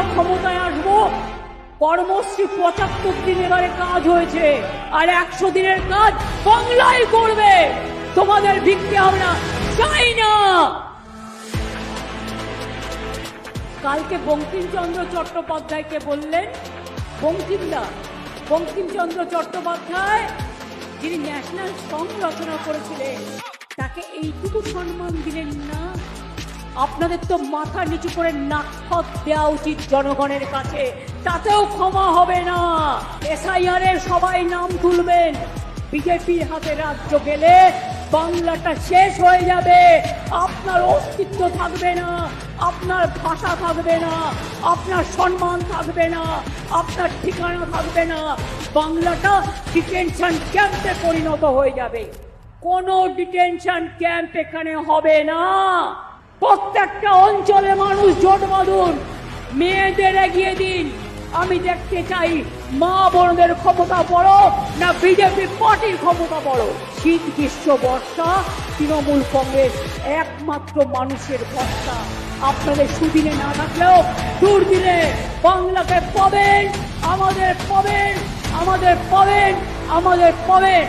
আমরা ক্ষমতায় আসব? কর্মশ্রী পঁচাত্তর দিন এবারে কাজ হয়েছে, আর একশো দিনের কাজ বাংলায় করবে। তোমাদের ভিত্তি আমরা চাই না কালকে বঙ্কিমচন্দ্র চট্টোপাধ্যায়কে বললেন, বঙ্কিমদা, বঙ্কিমচন্দ্র চট্টোপাধ্যায়, যিনি ন্যাশনাল সং রচনা করেছিলেন, তাকে এইটুকু সম্মান দিলেন না। আপনাদের তো মাথা নিচু করে নাক্ষত দেওয়া উচিত জনগণের কাছে। তাতেও ক্ষমা হবে না। এসআইআর এর সবাই নাম তুলবেন। বিজেপির হাতে রাজ্য গেলে বাংলাটা শেষ হয়ে যাবে। আপনার অস্তিত্ব থাকবে না, আপনার ভাষা থাকবে না, আপনার সম্মান থাকবে না, আপনার ঠিকানা থাকবে না। বাংলাটা ডিটেনশন ক্যাম্পে পরিণত হয়ে যাবে। কোনো ডিটেনশন ক্যাম্প এখানে হবে না। প্রত্যেকটা অঞ্চলে মানুষ জোট বাঁধুন মেয়েদের এগিয়ে দিন। আমি দেখতে চাই মা বোনদের ক্ষমতা বড় না বিজেপি পার্টির ক্ষমতা বড়? শীত, গ্রীষ্ম, বর্ষা, তৃণমূল কংগ্রেস একমাত্র মানুষের ভরসা। আপনাদের সুদিনে না থাকলেও দুর্দিনে বাংলাকে পাবেন, আমাদের পাবেন আমাদের পাবেন আমাদের পাবেন।